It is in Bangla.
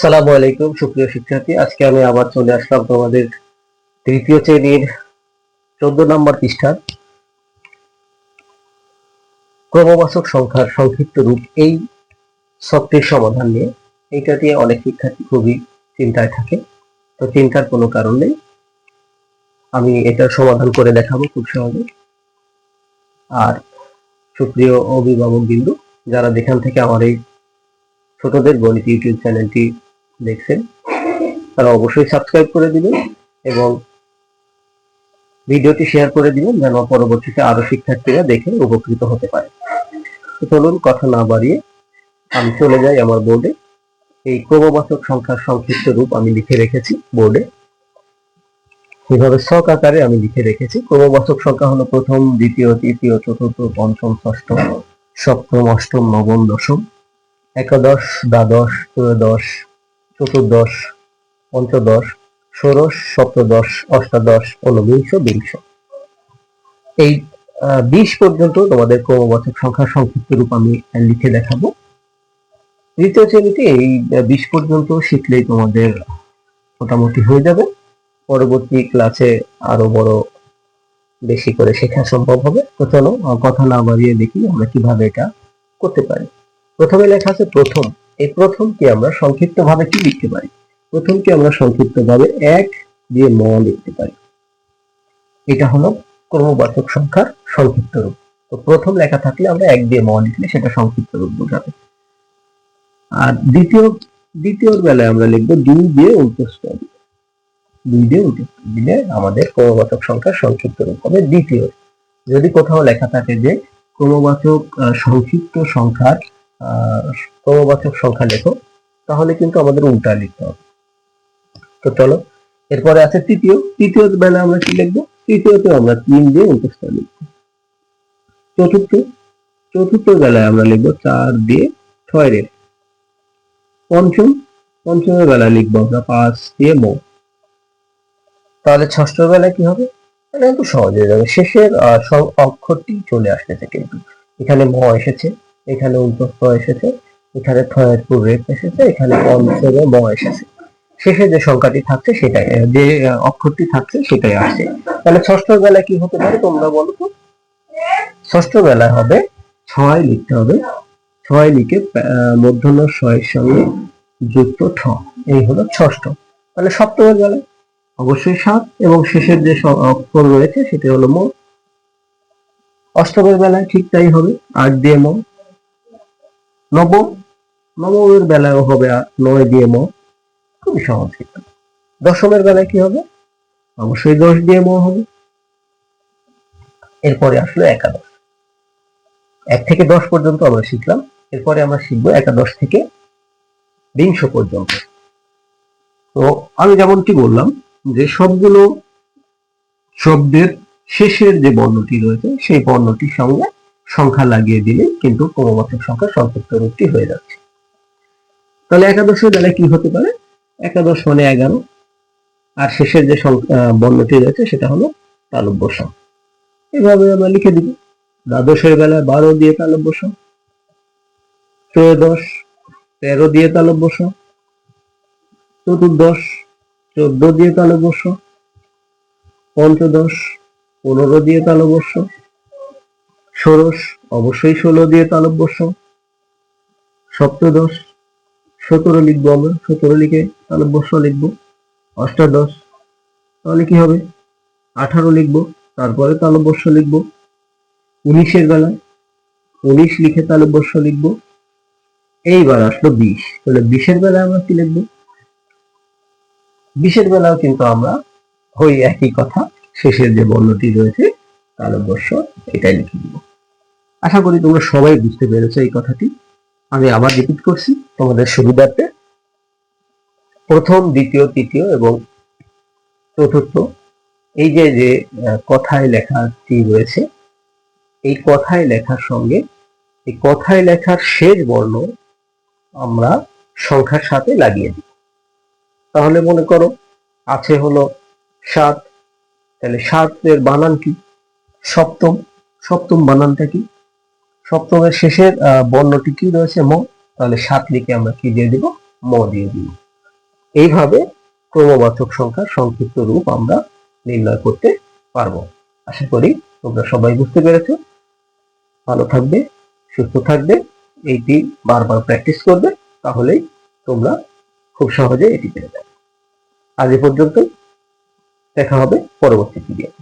সালামু আলাইকুম, সুপ্রিয় শিক্ষার্থী। আজকে আমি আবার চলে আসলাম তোমাদের তৃতীয় শ্রেণির চোদ্দ নম্বর পৃষ্ঠার ক্রমবাচক সংখ্যার সংক্ষিপ্ত রূপ এই শব্দের সমাধান নিয়ে। এইটা দিয়ে অনেক শিক্ষার্থী খুবই চিন্তায় থাকে, তো চিন্তার কোনো কারণ নেই। আমি এটার সমাধান করে দেখাবো খুব সহজে। আর সুপ্রিয় অভিভাবক বিন্দু যারা যেখান থেকে আমার এই ছোটদের গণিত ইউটিউব চ্যানেলটি দেখছেন, তারা অবশ্যই সাবস্ক্রাইব করে দিবেন এবং ভিডিওটি শেয়ার করে দিবেন যেন পরবর্তীতে আরও শিক্ষার্থীরা দেখে উপকৃত হতে পারে। চলুন কথা না বাড়িয়ে আমি চলে যাই আমার বোর্ডে এই ক্রমবাচক সংখ্যার সংক্ষিপ্ত রূপ আমি লিখে রেখেছি বোর্ডে এইভাবে শক আকারে আমি লিখে রেখেছি। ক্রমবাচক সংখ্যা হলো প্রথম, দ্বিতীয়, তৃতীয়, চতুর্থ, পঞ্চম, ষষ্ঠ, সপ্তম, অষ্টম, নবম, দশম, একাদশ, দ্বাদশ, ত্রয়োদশ চতুর্দশ, পঞ্চদশ, ষোড়শ, সপ্তদশ, অষ্টাদশ, ঊনবিংশ, বিংশ। এই বিশ পর্যন্ত তোমাদের ক্রমবাচক সংখ্যার সংক্ষিপ্ত রূপ আমি লিখে দেখাবো। দ্বিতীয় শ্রেণীতে এই বিশ পর্যন্ত শিখলেই তোমাদের মোটামুটি হয়ে যাবে। পরবর্তী ক্লাসে আরও বড় বেশি করে শেখা সম্ভব হবে। তো চলো কথা না বাড়িয়ে দেখি আমরা কীভাবে এটা করতে পারি। প্রথমে লেখা আছে প্রথম। এই প্রথমকে আমরা সংক্ষিপ্ত ভাবে কি লিখতে পারি? প্রথমকে আমরা সংক্ষিপ্ত ভাবে এক দিয়ে ম লিখতে পারি। এটা হলো ক্রমবাচক সংখ্যার সংক্ষিপ্ত রূপ। তো প্রথম লেখা থাকলে আমরা এক দিয়ে ম লিখলে সেটা সংক্ষিপ্ত রূপ বোঝাবে। আর দ্বিতীয় দ্বিতীয়র বেলায় আমরা লিখব দুই দিয়ে উল্টোস্তর দুই দিয়ে উল্টোস্তর দিলে আমাদের ক্রমবাচক সংখ্যার সংক্ষিপ্ত রূপ হবে দ্বিতীয়। যদি কোথাও লেখা থাকে যে ক্রমবাচক সংক্ষিপ্ত সংখ্যার ক্রমবাচক সংখ্যা লেখো, তাহলে কিন্তু আমাদের উল্টা লিখতে হবে। তো চলো, এরপরে আছে তৃতীয়। তৃতীয় বেলা আমরা কি লিখব? তৃতীয়তে আমরা তিন দিয়ে উল্টোস্ত লিখব। চতুর্থ চতুর্থ বেলায় আমরা লিখব চার দিয়ে ছয় রেখ। পঞ্চম পঞ্চমের বেলায় লিখব আমরা পাঁচ দিয়ে মো। তাহলে ষষ্ঠ বেলায় কি হবে? এটা কিন্তু সহজ হয়ে যাবে। শেষের অক্ষরটি চলে আসতেছে কিন্তু এখানে ম এসেছে। এখানে উল্টোস্ত এসেছে, এখানে থয়ের পূর্ব রেখ এসেছে, এখানে পঞ্চমে ম এসেছে। শেষে যে সংখ্যাটি থাকছে সেটাই যে অক্ষরটি থাকছে সেটাই আসছে। তাহলে ষষ্ঠ বেলায় কি হতে পারে তোমরা বলো তো? ষষ্ঠ বেলায় হবে ছয় লিখতে হবে। ছয় লিখে মূর্ধন্য ছয়ের সঙ্গে যুক্ত ঠ, এই হলো ষষ্ঠ। তাহলে সপ্তমের বেলায় অবশ্যই সাত, এবং শেষের যে অক্ষর রয়েছে সেটি হলো ম। অষ্টমের বেলায় ঠিক তাই হবে, আট দিয়ে ম। নবম, নবমের বেলায়ও হবে নয় দিয়ে ম খুবই সহজ দশমের বেলায় কি হবে? অবশ্যই দশ দিয়ে ম হবে। এরপরে আসলো একাদশ। এক থেকে দশ পর্যন্ত আমরা শিখলাম। এরপরে আমরা শিখব একাদশ থেকে বিংশ পর্যন্ত। তো আমি যেমনটি বললাম যে সবগুলো শব্দের শেষের যে বর্ণটি রয়েছে, সেই বর্ণটির সঙ্গে সংখ্যা লাগিয়ে দিলে কিন্তু ক্রমবাচক সংখ্যা সংক্ষিপ্ত রূপটি হয়ে যাচ্ছে। তাহলে একাদশের বেলায় কি হতে পারে? একাদশ মানে এগারো। আর শেষের যে বর্ণটি রয়েছে সেটা হলো তালব্য স এভাবে আমরা লিখে দিব। দ্বাদশের বেলায় বারো দিয়ে তালব্য স ত্রয়োদশ, তেরো দিয়ে তালব্য স চতুর্দশ, চোদ্দ দিয়ে তালব্য স পঞ্চদশ, পনেরো দিয়ে তালব্য স ষোড়শ, অবশ্যই ষোলো দিয়ে তালব্য স সপ্তদশ, সতেরো লিখব আমরা, সতেরো লিখে তালব্য স লিখব। অষ্টাদশ, তাহলে কি হবে? আঠারো লিখব, তারপরে তালব্যস্য লিখব। উনিশের বেলায় উনিশ লিখে তালব্যস্য লিখব। এইবার আসলো বিশ, তাহলে বিশের বেলায় আমরা কি লিখব? বিশের বেলাও কিন্তু আমরা ওই একই কথা, শেষের যে বর্ণটি রয়েছে, তালব্যস্য, এটাই লিখে দিব। আশা করি তোমরা সবাই বুঝতে পেরেছ এই কথাটি। আমি আবার রিপিট করছি, তোমাদের সুবিধার্থে। প্রথম, দ্বিতীয়, তৃতীয় এবং চতুর্থ। এই যে যে কথায় লেখাটি রয়েছে, এই কথায় লেখার সঙ্গে, এই কথায় লেখার শেষ বর্ণ আমরা সংখ্যার সাথে লাগিয়ে দিই। তাহলে মনে করো, আছে হলো সাত, তাহলে সাতের বানান কি? সপ্তম। সপ্তম বানানটা কি? সপ্তমের শেষের বর্ণটি কি রয়েছে? ম। তাহলে সাত লিখে আমরা কি দিয়ে দিব? ম দিয়ে দিব। এইভাবে ক্রমবাচক সংখ্যার সংক্ষিপ্ত রূপ আমরা নির্ণয় করতে পারব। আশা করি তোমরা সবাই বুঝতে পেরেছ। ভালো থাকবে, সুস্থ থাকবে, এইটি বারবার প্র্যাকটিস করবে, তাহলেই তোমরা খুব সহজে এটি পেরে যাবে। আজ এ পর্যন্ত দেখা হবে পরবর্তী ভিডিও